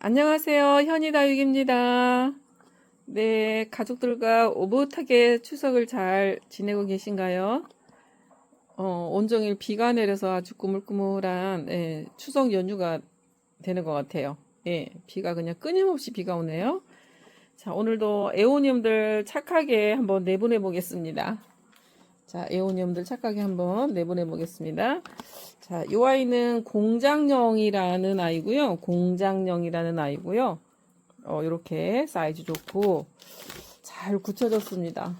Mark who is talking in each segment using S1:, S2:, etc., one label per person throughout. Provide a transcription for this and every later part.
S1: 안녕하세요. 현이다육입니다. 네, 가족들과 오붓하게 추석을 잘 지내고 계신가요? 어, 온종일 비가 내려서 아주 꾸물꾸물한 예, 추석 연휴가 되는 것 같아요. 예, 비가 그냥 끊임없이 비가 오네요. 자, 오늘도 에오니움들 착하게 한번 내보내 보겠습니다. 자, 에오니움들 착하게 한번 내보내 보겠습니다. 자, 이 아이는 공장령이라는 아이고요. 공장령이라는 아이고요. 어, 이렇게 사이즈 좋고 잘 굳혀졌습니다.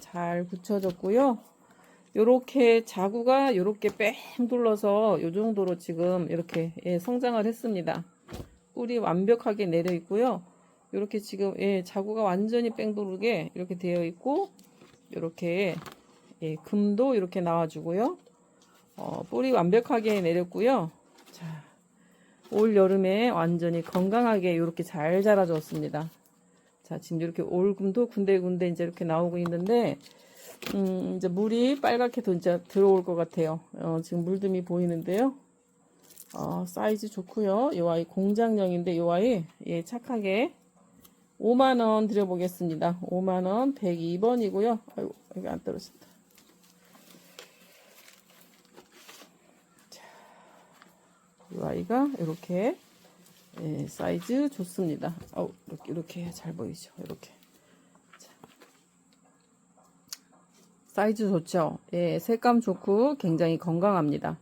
S1: 잘 굳혀졌고요. 요렇게 자구가 요렇게 뺑 둘러서 요 정도로 지금 이렇게 예, 성장을 했습니다. 뿔이 완벽하게 내려 있고요. 요렇게 지금 예, 자구가 완전히 뺑 돌게 이렇게 되어 있고 요렇게 예, 금도 이렇게 나와주고요. 어, 뿔이 완벽하게 내렸고요. 자, 올 여름에 완전히 건강하게 이렇게 잘 자라줬습니다. 자, 지금 이렇게 올금도 군데군데 이제 이렇게 나오고 있는데, 음, 이제 물이 빨갛게 도 이제 들어올 것 같아요. 어, 지금 물듬이 보이는데요. 어, 사이즈 좋고요. 이 아이 공장령인데 이 아이 예, 착하게 5만 원 드려보겠습니다. 5만 원 102번이고요. 아이고, 여기 안 떨어졌다. 이 아이가 이렇게 예, 사이즈 좋습니다. 어, 이렇게 이렇게 잘 보이죠? 이렇게 자. 사이즈 좋죠? 예, 색감 좋고 굉장히 건강합니다.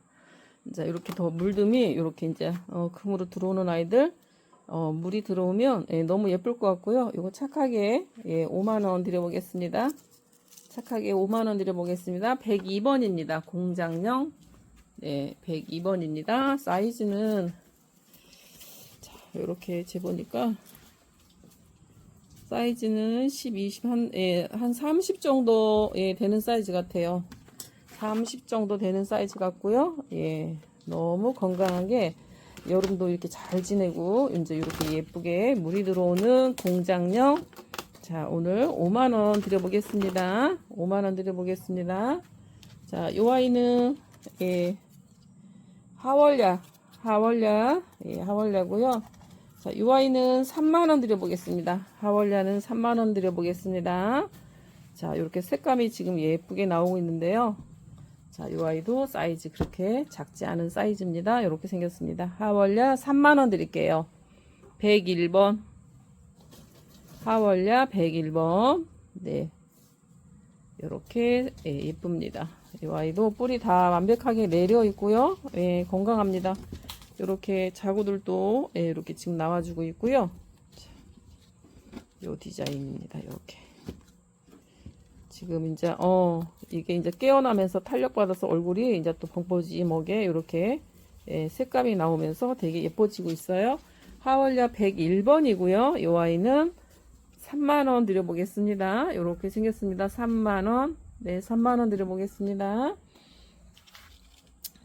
S1: 이제 이렇게 더 물듬이 이렇게 이제 어, 금으로 들어오는 아이들 어, 물이 들어오면 예, 너무 예쁠 것 같고요. 이거 착하게 예, 5만 원 드려보겠습니다. 착하게 5만 원 드려보겠습니다. 102번입니다. 공장령 네, 102번입니다. 사이즈는 자, 이렇게 재보니까 사이즈는 10, 20, 한, 예, 한 30 정도 예, 되는 사이즈 같아요. 30 정도 되는 사이즈 같고요. 예, 너무 건강하게 여름도 이렇게 잘 지내고 이제 이렇게 예쁘게 물이 들어오는 공장령 자, 오늘 5만 원 드려보겠습니다. 5만 원 드려보겠습니다. 자, 요 아이는 예, 하월야, 하월야, 예, 하월야고요. 자, 이 아이는 3만 원 드려보겠습니다. 하월야는 3만 원 드려보겠습니다. 자, 이렇게 색감이 지금 예쁘게 나오고 있는데요. 자, 이 아이도 사이즈 그렇게 작지 않은 사이즈입니다. 이렇게 생겼습니다. 하월야 3만 원 드릴게요. 101번. 하월야 101번. 네. 이렇게 예, 예쁩니다. 이 아이도 뿔이 다 완벽하게 내려 있고요. 예, 건강합니다. 이렇게 자구들도 예, 이렇게 지금 나와주고 있고요. 요 디자인입니다. 이렇게 지금 이제 어 이게 이제 깨어나면서 탄력 받아서 얼굴이 이제 또 벙퍼지먹게 이렇게 예, 색감이 나오면서 되게 예뻐지고 있어요. 하월야 101번이고요. 이 아이는 3만원 드려보겠습니다. 이렇게 생겼습니다. 3만원. 네, 3만원 드려보겠습니다.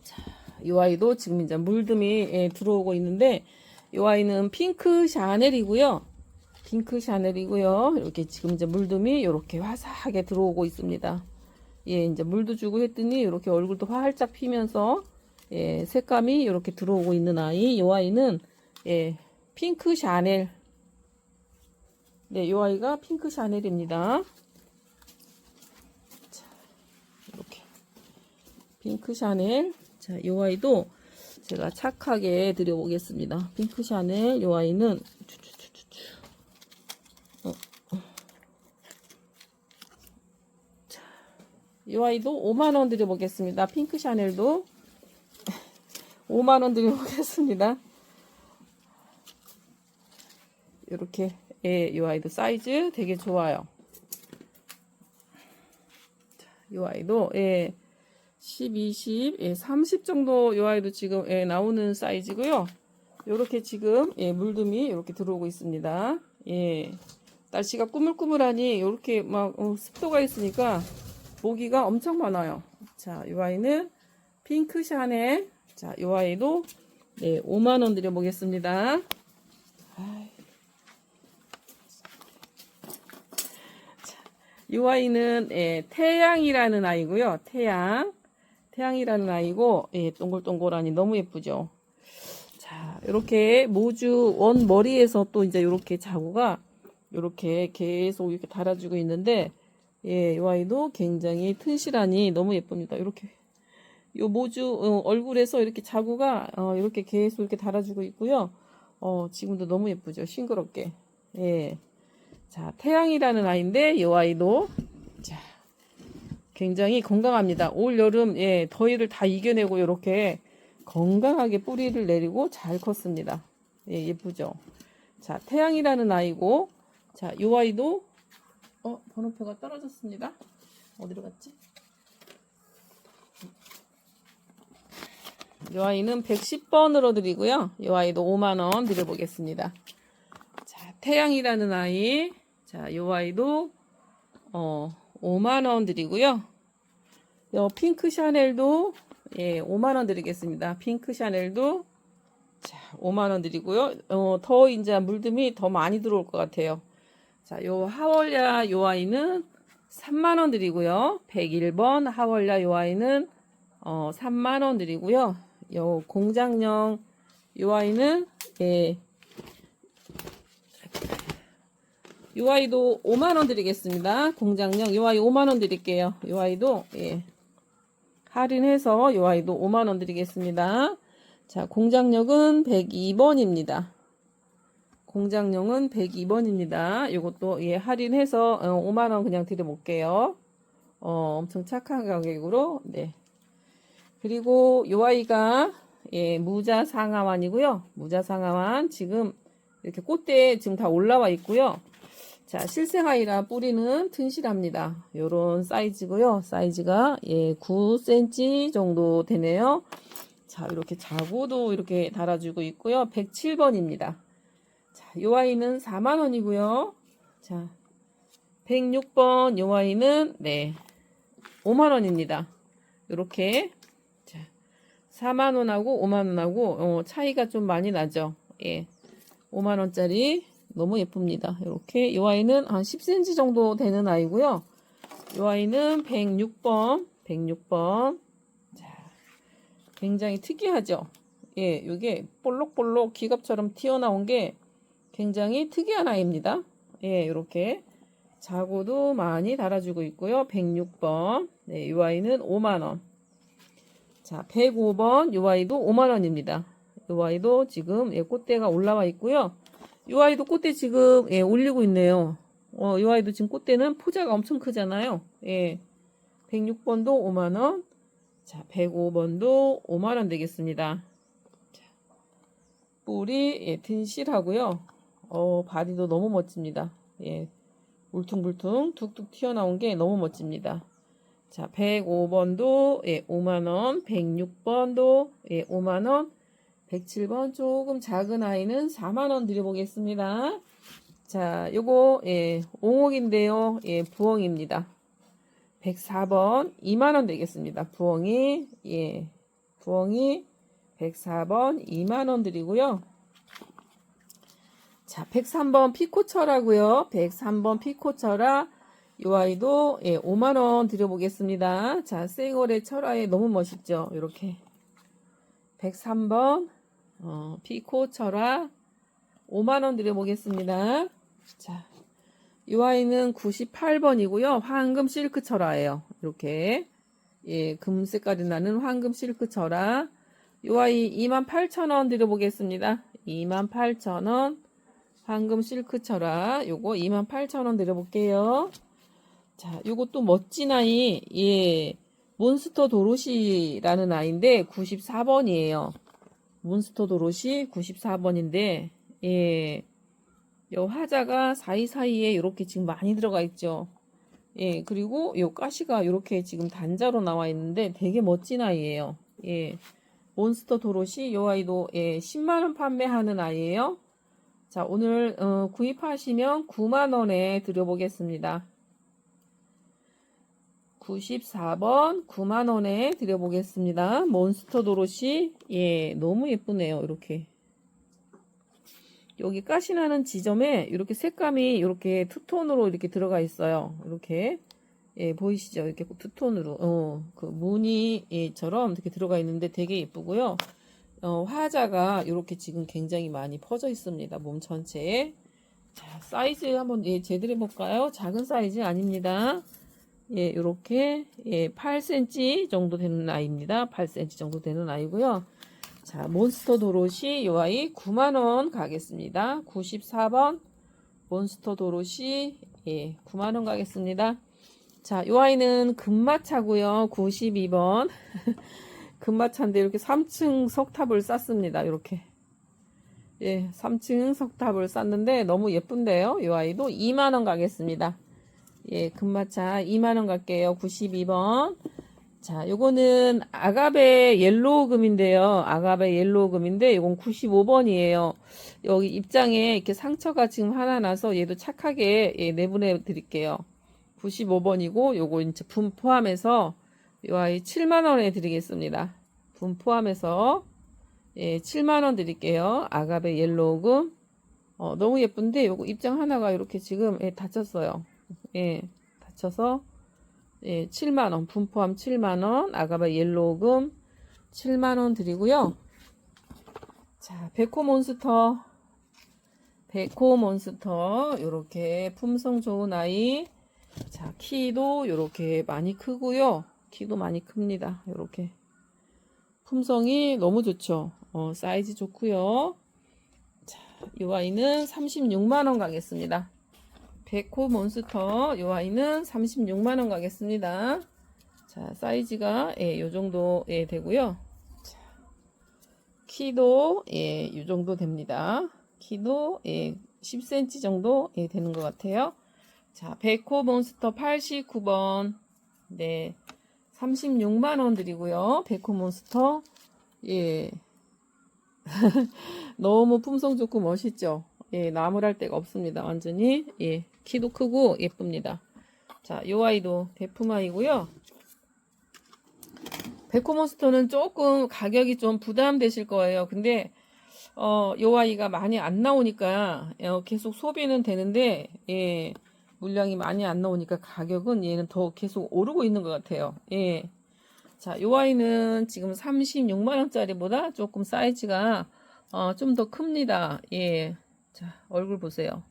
S1: 자, 이 아이도 지금 이제 물듬이 예, 들어오고 있는데, 이 아이는 핑크 샤넬이고요. 핑크 샤넬이고요. 이렇게 지금 이제 물듬이 이렇게 화사하게 들어오고 있습니다. 예, 이제 물도 주고 했더니 이렇게 얼굴도 활짝 피면서 예, 색감이 이렇게 들어오고 있는 아이. 이 아이는 예, 핑크 샤넬 네, 이 아이가 핑크 샤넬입니다. 자, 이렇게 핑크 샤넬. 자, 이 아이도 제가 착하게 드려보겠습니다. 핑크 샤넬. 이 아이는 어, 어. 자, 이 아이도 5만 원 드려보겠습니다. 핑크 샤넬도 5만 원 드려보겠습니다. 이렇게 예, 이 아이도 사이즈 되게 좋아요. 이 아이도 예, 10, 20, 예, 30 정도 이 아이도 지금 예, 나오는 사이즈고요. 이렇게 지금 예, 물듬이 이렇게 들어오고 있습니다. 예, 날씨가 꾸물꾸물하니 이렇게 막 어, 습도가 있으니까 모기가 엄청 많아요. 자, 이 아이는 핑크 샤넬. 자, 이 아이도 네, 5만 원 드려 보겠습니다. 아이. 이 아이는 예, 태양이라는 아이고요. 태양. 태양이라는 아이고 예, 동글동글하니 너무 예쁘죠. 자, 자, 이렇게 모주 원 머리에서 또 이제 이렇게 자구가 이렇게 계속 이렇게 달아주고 있는데, 예, 이 아이도 굉장히 튼실하니 너무 예쁩니다. 이렇게. 요 모주 어, 얼굴에서 이렇게 자구가 어, 이렇게 계속 이렇게 달아주고 있고요. 어, 지금도 너무 예쁘죠. 싱그럽게. 예. 자, 태양이라는 아이인데 이 아이도 자, 굉장히 건강합니다. 올 여름 예, 더위를 다 이겨내고 이렇게 건강하게 뿌리를 내리고 잘 컸습니다. 예, 예쁘죠? 자, 태양이라는 아이고 자, 이 아이도 어, 번호표가 떨어졌습니다. 어디로 갔지? 이 아이는 110번으로 드리고요. 이 아이도 5만원 드려보겠습니다. 자, 태양이라는 아이. 자, 이 아이도, 어, 5만원 드리고요. 요 핑크 샤넬도, 예, 5만원 드리겠습니다. 핑크 샤넬도, 자, 5만원 드리고요. 어, 더 이제 물듬이 더 많이 들어올 것 같아요. 자, 요 하월야 요 아이는 3만원 드리고요. 101번 하월야 요 아이는, 어, 3만원 드리고요. 요 공장령 요 아이는 예. 요 아이도 5만 원 드리겠습니다. 공장령 요 아이 5만 원 드릴게요. 요 아이도 예. 할인해서 요 아이도 5만 원 드리겠습니다. 자, 공장력은 102번입니다. 공장령은 102번입니다. 요것도 예, 할인해서 어, 5만 원 그냥 드려 볼게요. 어, 엄청 착한 가격으로 네. 그리고 요 아이가 예, 무자 상하완이고요. 무자 상하완 지금 이렇게 꽃대에 지금 다 올라와 있고요. 자, 실생아이라 뿌리는 튼실합니다. 요런 사이즈고요. 사이즈가 예, 9cm 정도 되네요. 자, 이렇게 자구도 이렇게 달아주고 있고요. 107번입니다. 자, 요 아이는 4만 원이고요. 자, 106번 요 아이는 네. 5만 원입니다. 이렇게 4만 원하고 5만 원하고 어, 차이가 좀 많이 나죠. 예. 5만 원짜리 너무 예쁩니다. 이렇게 이 아이는 한 10cm 정도 되는 아이고요. 이 아이는 106번 106번 자, 굉장히 특이하죠. 예, 이게 볼록볼록 기갑처럼 튀어나온 게 굉장히 특이한 아이입니다. 예, 이렇게 자고도 많이 달아주고 있고요. 106번 네, 이 아이는 5만 원 자, 105번 요 아이도 5만 원입니다. 요 아이도 지금 예, 꽃대가 올라와 있고요. 요 아이도 꽃대 지금 예, 올리고 있네요. 어, 요 아이도 지금 꽃대는 포자가 엄청 크잖아요. 예. 106번도 5만 원. 자, 105번도 5만 원 되겠습니다. 자, 뿔이 예, 튼실하고요. 어, 바디도 너무 멋집니다. 예. 울퉁불퉁 툭툭 튀어나온 게 너무 멋집니다. 자, 105번도 예, 5만원, 106번도 예, 5만원, 107번 조금 작은 아이는 4만원 드려보겠습니다. 자, 요거 예, 옹옥인데요. 예, 부엉입니다. 104번 2만원 되겠습니다. 부엉이 예, 부엉이 104번 2만원 드리고요. 자, 103번 피코철하고요. 103번 피코철아 이 아이도 예, 5만 원 드려보겠습니다. 자, 생얼의 철화에 너무 멋있죠. 이렇게 103번 어, 피코 철화 5만 원 드려보겠습니다. 자, 이 아이는 98번이고요. 황금 실크 철화예요. 이렇게 예, 금 색깔이 나는 황금 실크 철화. 이 아이 28,000원 드려보겠습니다. 28,000원 황금 실크 철화 요거 28,000원 드려볼게요. 자, 요것도 멋진 아이, 예, 몬스터 도로시라는 아이인데, 94번이에요. 몬스터 도로시 94번인데, 예, 요 하자가 사이사이에 이렇게 지금 많이 들어가 있죠. 예, 그리고 요 가시가 이렇게 지금 단자로 나와 있는데, 되게 멋진 아이예요. 예, 몬스터 도로시, 요 아이도, 예, 10만원 판매하는 아이예요. 자, 오늘, 어, 구입하시면 9만원에 드려보겠습니다. 94번 9만원에 드려보겠습니다. 몬스터 도로시 예 너무 예쁘네요. 이렇게 여기 가시나는 지점에 이렇게 색감이 이렇게 투톤으로 이렇게 들어가 있어요. 이렇게 예 보이시죠? 이렇게 투톤으로 어그 무늬처럼 이렇게 들어가 있는데 되게 예쁘고요. 어, 화자가 이렇게 지금 굉장히 많이 퍼져 있습니다. 몸 전체에. 자, 사이즈 한번 예, 제대로 해볼까요? 작은 사이즈 아닙니다. 예, 요렇게, 예, 8cm 정도 되는 아이입니다. 8cm 정도 되는 아이고요. 자, 몬스터 도로시 요 아이 9만원 가겠습니다. 94번 몬스터 도로시, 예, 9만원 가겠습니다. 자, 요 아이는 금마차고요 92번. 금마차인데 이렇게 3층 석탑을 쌌습니다. 이렇게. 예, 3층 석탑을 쌌는데 너무 예쁜데요. 이 아이도 2만원 가겠습니다. 예, 금마차 2만원 갈게요. 92번. 자, 요거는 아가베 옐로우 금인데요. 아가베 옐로우 금인데 이건 95번이에요. 여기 입장에 이렇게 상처가 지금 하나 나서 얘도 착하게 예, 내보내 드릴게요. 95번이고 요거 이제 분 포함해서 요 아이 7만 원에 드리겠습니다. 분 포함해서 예, 7만 원 드릴게요. 아가베 옐로우 금. 어, 너무 예쁜데 요거 입장 하나가 이렇게 지금 예, 다쳤어요. 예, 다쳐서 예, 7만 원. 분 포함 7만 원. 아가베 옐로우금 7만 원 드리고요. 자, 베코 몬스터 베코 몬스터 요렇게 품성 좋은 아이 자, 키도 요렇게 많이 크고요. 키도 많이 큽니다. 요렇게. 품성이 너무 좋죠. 어, 사이즈 좋고요. 자, 이 아이는 36만원 가겠습니다. 베코 몬스터 이 아이는 36만원 가겠습니다. 자, 사이즈가 예, 요 정도 예, 되고요. 자, 키도 예, 요 정도 됩니다. 키도 예, 10cm 정도 예, 되는 것 같아요. 자, 베코 몬스터 89번. 네. 36만원 드리고요. 베코 몬스터. 예. 너무 품성 좋고 멋있죠? 예, 나무랄 데가 없습니다. 완전히. 예. 키도 크고 예쁩니다. 자, 요 아이도 베프마이고요. 베코 몬스터는 조금 가격이 좀 부담되실 거예요. 근데 어, 요 아이가 많이 안 나오니까 어, 계속 소비는 되는데 예. 물량이 많이 안 나오니까 가격은 얘는 더 계속 오르고 있는 것 같아요. 예. 자, 요 아이는 지금 36만 원짜리보다 조금 사이즈가 어, 좀 더 큽니다. 예. 자, 얼굴 보세요.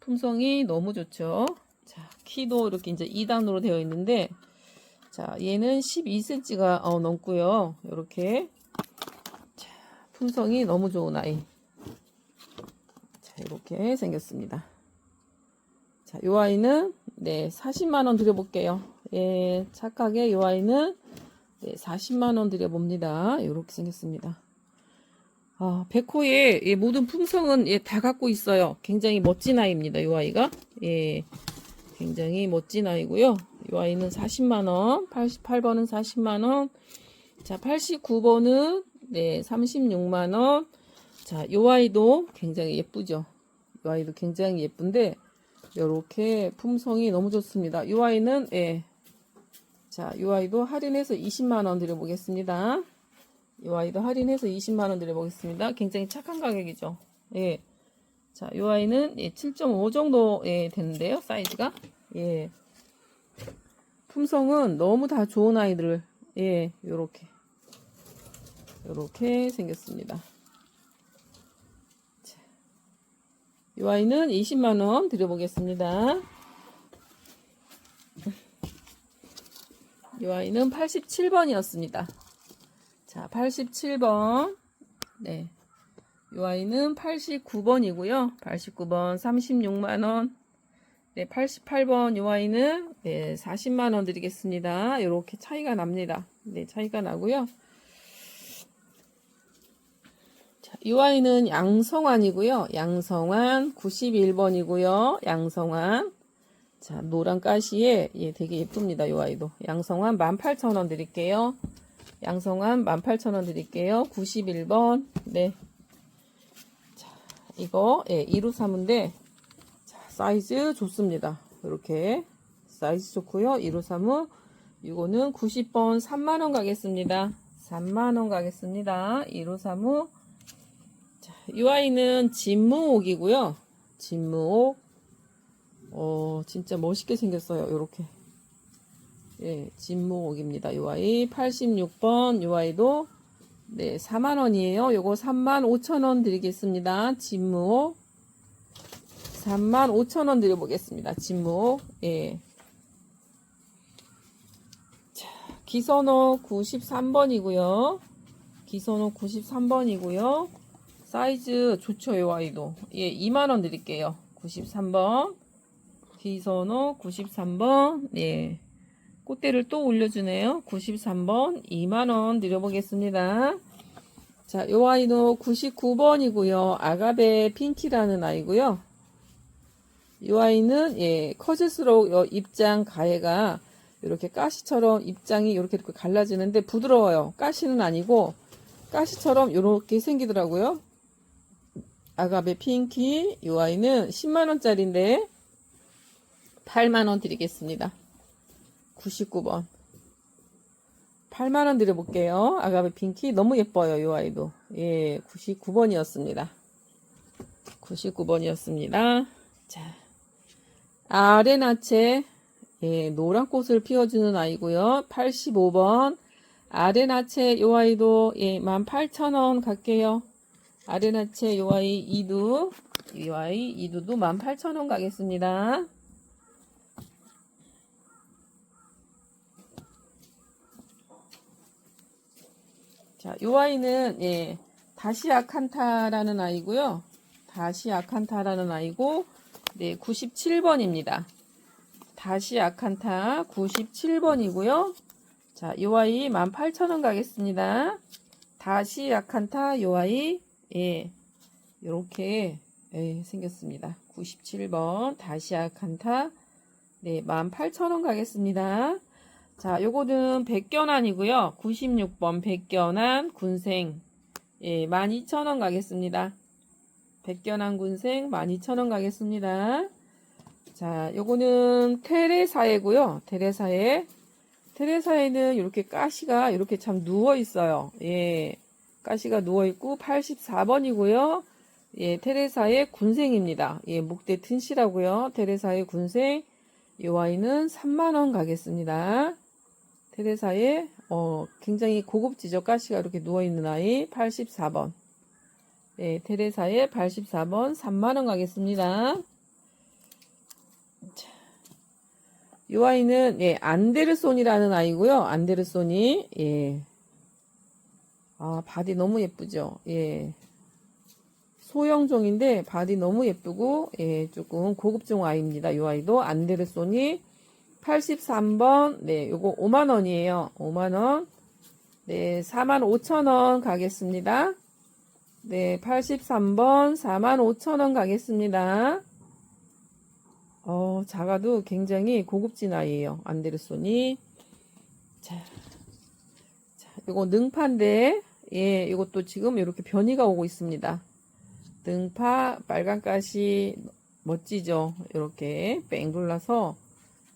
S1: 품성이 너무 좋죠. 자, 키도 이렇게 이제 2단으로 되어 있는데, 자, 얘는 12cm가 어, 넘고요. 이렇게. 자, 품성이 너무 좋은 아이. 자, 이렇게 생겼습니다. 자, 요 아이는 네, 40만 원 드려 볼게요. 예, 착하게 요 아이는 네, 40만 원 드려 봅니다. 이렇게 생겼습니다. 아, 백호의 예, 모든 품성은 예, 다 갖고 있어요. 굉장히 멋진 아이입니다. 요 아이가. 예. 굉장히 멋진 아이고요. 요 아이는 40만 원, 88번은 40만 원. 자, 89번은 네, 36만 원. 자, 요 아이도 굉장히 예쁘죠. 요 아이도 굉장히 예쁜데 요렇게 품성이 너무 좋습니다. 이 아이는 예. 자, 이 아이도 할인해서 20만 원 드려 보겠습니다. 이 아이도 할인해서 20만 원 드려 보겠습니다. 굉장히 착한 가격이죠. 예. 자, 이 아이는 예, 7.5 정도 예, 되는데요. 사이즈가. 예. 품성은 너무 다 좋은 아이들을 예, 요렇게 요렇게 생겼습니다. 이 아이는 20만원 드려보겠습니다. 이 아이는 87번이었습니다. 자, 87번. 네. 이 아이는 89번이고요. 89번 36만원. 네, 88번 이 아이는 네, 40만원 드리겠습니다. 이렇게 차이가 납니다. 네, 차이가 나고요. 자, 이 아이는 양성환이고요. 양성환 91번이고요. 양성환. 자, 노란 가시에 예, 되게 예쁩니다. 이 아이도. 양성환 18,000원 드릴게요. 양성환 18,000원 드릴게요. 91번. 네. 자, 이거 예, 2루 3인데 자, 사이즈 좋습니다. 이렇게 사이즈 좋고요. 2루 3은 이거는 90번 3만 원 가겠습니다. 3만 원 가겠습니다. 2루 3은 이 아이는 진무옥이고요. 진무옥. 어, 진짜 멋있게 생겼어요. 요렇게. 예, 진무옥입니다. 이 아이. 86번. 이 아이도 네, 4만 원이에요. 요거 3만 5천 원 드리겠습니다. 진무. 3만 5천 원 드려보겠습니다. 진무. 예. 자, 기선호 93번이고요. 기선호 93번이고요. 사이즈 좋죠, 요 아이도. 예, 2만 원 드릴게요. 93번. 기선호 93번. 예. 꽃대를 또 올려주네요. 93번 2만원 드려보겠습니다. 자, 요 아이도 99번이고요. 아가베 핑키라는 아이고요. 요 아이는 예, 커질수록 요 입장 가해가 이렇게 가시처럼 입장이 이렇게 이렇게 갈라지는데 부드러워요. 가시는 아니고 가시처럼 이렇게 생기더라고요. 아가베 핑키 요 아이는 10만원짜리인데 8만원 드리겠습니다. 99번. 8만원 드려볼게요. 아가베 핑키. 너무 예뻐요, 요 아이도. 예, 99번이었습니다. 99번이었습니다. 자. 아레나체. 예, 노란 꽃을 피워주는 아이고요. 85번. 아레나체, 요 아이도, 예, 18,000원 갈게요. 아레나체, 요 아이, 이두. 요 아이, 이두도 18,000원 가겠습니다. 자, 요 아이는 예, 다시 아 칸타라는 아이고요. 다시 아 칸타라는 아이고 네, 97번입니다. 다시 아 칸타 97번이고요. 자, 요 아이 18,000원 가겠습니다. 다시 아 칸타 요 아이 예. 요렇게 예, 생겼습니다. 97번 다시 아 칸타 네, 18,000원 가겠습니다. 자, 요거는 백견안이고요. 96번 백견안 군생. 예, 12,000원 가겠습니다. 백견안 군생 12,000원 가겠습니다. 자, 요거는 테레사에고요. 테레사에. 테레사에는 이렇게 가시가 이렇게 참 누워 있어요. 예. 가시가 누워 있고 84번이고요. 예, 테레사의 군생입니다. 예, 목대 튼실하고요. 테레사의 군생. 이 아이는 3만원 가겠습니다. 테레사의 어, 굉장히 고급지죠. 가시가 이렇게 누워있는 아이 84번. 네, 테레사의 84번 3만원 가겠습니다. 자, 이 아이는 예, 안데르손이라는 아이고요. 안데르손이 예. 아, 바디 너무 예쁘죠. 예. 소형종인데 바디 너무 예쁘고 예, 조금 고급종 아이입니다. 이 아이도 안데르손이 83번 네, 요거 5만 원이에요. 5만 원. 네, 4만 5천 원 가겠습니다. 네, 83번 4만 5천 원 가겠습니다. 어, 작아도 굉장히 고급진 아이예요. 안데르손이. 자. 자, 요거 능파인데 예, 이것도 지금 이렇게 변이가 오고 있습니다. 등파 빨간 가시 멋지죠? 이렇게 뺑 돌라서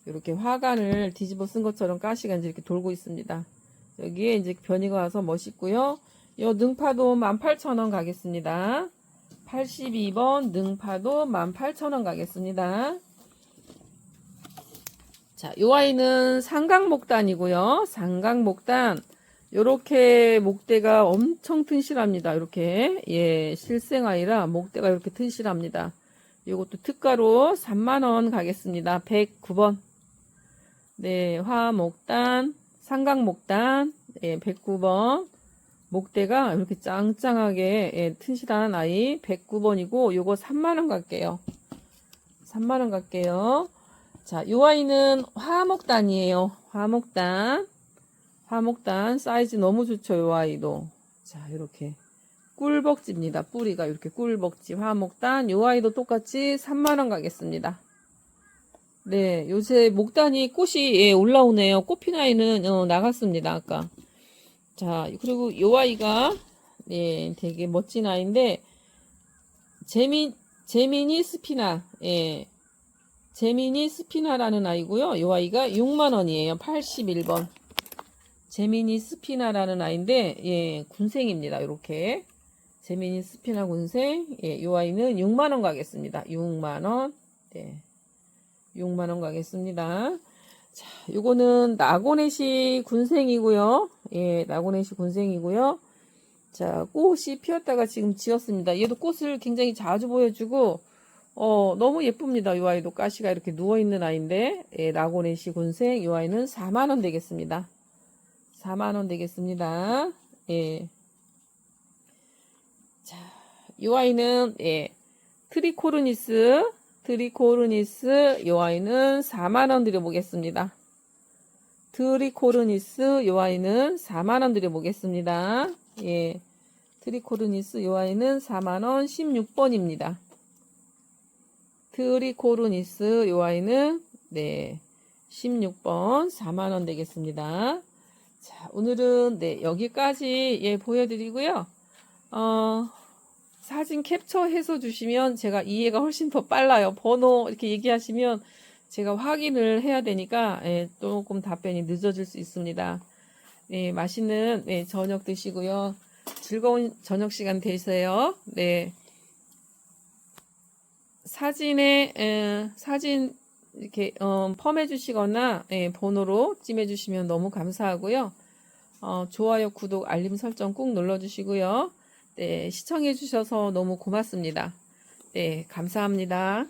S1: 이렇게 화관을 뒤집어 쓴 것처럼 가시가 이제 이렇게 돌고 있습니다. 여기에 이제 변이가 와서 멋있고요. 이 능파도 18,000원 가겠습니다. 82번 능파도 18,000원 가겠습니다. 자, 요 아이는 삼각목단이고요. 삼각목단. 요렇게 목대가 엄청 튼실합니다. 이렇게. 예, 실생아이라 목대가 이렇게 튼실합니다. 요것도 특가로 3만원 가겠습니다. 109번. 네, 화목단, 삼각목단, 예, 109번. 목대가 이렇게 짱짱하게 예, 튼실한 아이 109번이고 요거 3만원 갈게요. 3만원 갈게요. 자, 요 아이는 화목단이에요. 화목단. 화목단 사이즈 너무 좋죠. 요 아이도. 자, 이렇게 꿀벅지입니다. 뿌리가 이렇게 꿀벅지 화목단. 요 아이도 똑같이 3만원 가겠습니다. 네, 요새 목단이 꽃이 예, 올라오네요. 꽃핀 아이는 어, 나갔습니다. 아까. 자, 그리고 요 아이가 예, 되게 멋진 아이인데 재민 재민이 스피나 예. 재민이 스피나라는 아이고요. 요 아이가 6만 원이에요. 81번. 재민이 스피나라는 아이인데 예, 군생입니다. 이렇게. 재민이 스피나 군생. 예, 요 아이는 6만 원 가겠습니다. 6만 원. 네. 6만 원 가겠습니다. 자, 요거는 나고네시 군생이고요. 예, 나고네시 군생이고요. 자, 꽃이 피었다가 지금 지었습니다. 얘도 꽃을 굉장히 자주 보여주고, 어, 너무 예쁩니다. 이 아이도 가시가 이렇게 누워있는 아이인데, 예, 라고네시 곤생, 이 아이는 4만원 되겠습니다. 4만원 되겠습니다. 예. 자, 이 아이는, 예, 트리코르니스, 트리코르니스, 이 아이는 4만원 드려보겠습니다. 트리코르니스, 이 아이는 4만원 드려보겠습니다. 예. 트리코르니스, 이 아이는 4만원 16번입니다. 트리코르니스, 이 아이는, 네, 16번 4만원 되겠습니다. 자, 오늘은, 네, 여기까지, 예, 보여드리고요. 어, 사진 캡처해서 주시면 제가 이해가 훨씬 더 빨라요. 번호 이렇게 얘기하시면 제가 확인을 해야 되니까 예, 조금 답변이 늦어질 수 있습니다. 네, 맛있는 네, 저녁 드시고요. 즐거운 저녁 시간 되세요. 네. 사진에 에, 사진 이렇게 어, 펌해 주시거나 예, 번호로 찜해 주시면 너무 감사하고요. 어, 좋아요, 구독, 알림 설정 꾹 눌러 주시고요. 네, 시청해 주셔서 너무 고맙습니다. 네, 감사합니다.